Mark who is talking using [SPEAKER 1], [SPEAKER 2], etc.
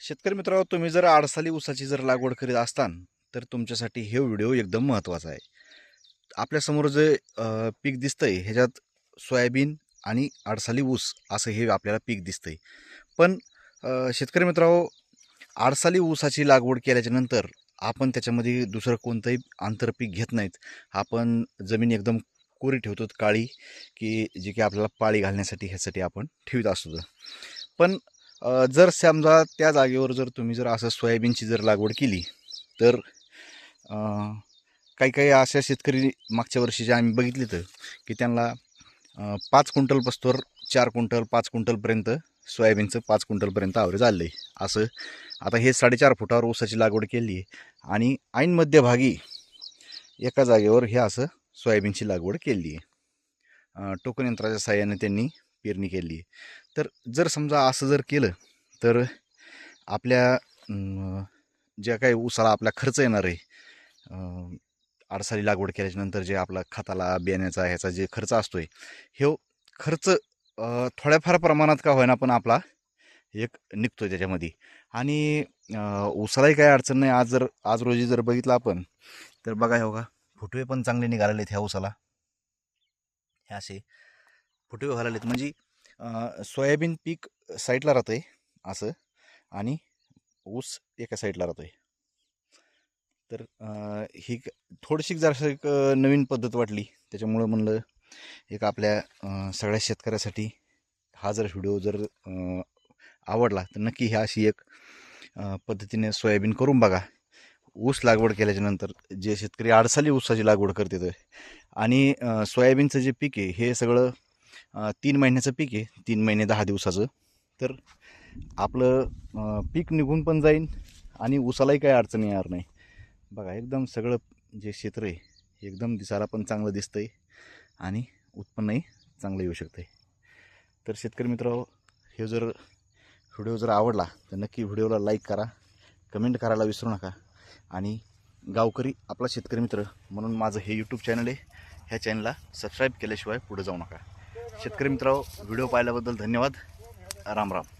[SPEAKER 1] शेतकरी मित्रांनो तुम्ही जर आडसाली ऊसाची जर लागवड करीत असतान तर तुमच्यासाठी हे व्हिडिओ एकदम महत्त्वाचा आहे. आपल्यासमोर जे पीक पीक दिसतंय ह्याच्यात सोयाबीन आणि आडसाली ऊस असं हे आपल्याला पीक दिसतंय. पण शेतकरी मित्रांनो आडसाली ऊसाची लागवड केल्याच्यानंतर आपण त्याच्यामध्ये दुसरं कोणतंही आंतरपीक घेत नाहीत. आपण जमीन एकदम कोरी ठेवतो काळी की जी की आपल्याला पाळी घालण्यासाठी ह्यासाठी आपण ठेवीत असतो. पण जर समजा त्या जागेवर जर तुम्ही जर असं सोयाबीनची जर लागवड केली तर काही काही अशा शेतकरी मागच्या वर्षी जे आम्ही बघितले तर की त्यांना पाच पाच क्विंटलपासून चार क्विंटल पाच क्विंटलपर्यंत सोयाबीनचं पाच क्विंटलपर्यंत आवरेज आलं आहे असं आता हे साडेचार फुटावर ऊसाची लागवड केली आहे आणि ऐन मध्यभागी एका जागेवर हे असं सोयाबीनची लागवड केली आहे टोकन यंत्राच्या साहाय्याने त्यांनी पेरणी केली आहे. तर जर समजा असं जर केलं तर आपल्या ज्या काही ऊसाला आपला खर्च येणार आहे आडसाली लागवड केल्याच्यानंतर जे आपला खताला बियाण्याचा ह्याचा जे खर्च असतो आहे हे खर्च थोड्याफार प्रमाणात का होईना पण आपला एक निघतो त्याच्यामध्ये. आणि उसालाही काही अडचण नाही. आज जर आज रोजी जर बघितलं आपण तर बघा हे का फुटवे पण चांगले निघालेले आहेत ह्या ऊसाला हे असे फुटवे व्हायला आहेत म्हणजे सोयाबीन पीक साईडला राहतं आहे असं आणि ऊस एका साईडला राहतो आहे तर ही क- थोडीशी जरासं एक नवीन पद्धत वाटली. त्याच्यामुळं म्हणलं एक आपल्या सगळ्या शेतकऱ्यासाठी हा जर व्हिडिओ जर आवडला तर नक्की ह्या अशी एक पद्धतीने सोयाबीन करून बघा. ऊस लागवड केल्याच्यानंतर जे शेतकरी आडसाली ऊसाची लागवड करतात आणि सोयाबीनचं जे पीक आहे हे सगळं तीन महिन्याचं पीक आहे. तीन महिने दहा दिवसाचं. तर आपलं पीक निघून पण जाईल आणि उसालाही काही अडचण येणार नाही. बघा एकदम सगळं जे क्षेत्र आहे एकदम दिसायला पण चांगलं दिसतं आहे आणि उत्पन्नही चांगलं येऊ शकतं आहे तर शेतकरी मित्र हे जर व्हिडिओ जर आवडला तर नक्की व्हिडिओला लाईक करा कमेंट करायला विसरू नका आणि गावकरी आपला शेतकरी मित्र म्हणून माझं हे यूट्यूब चॅनल आहे. ह्या चॅनलला सबस्क्राईब केल्याशिवाय पुढे जाऊ नका. शेतकरी मित्रांनो व्हिडिओ पाहिल्याबद्दल धन्यवाद. राम राम.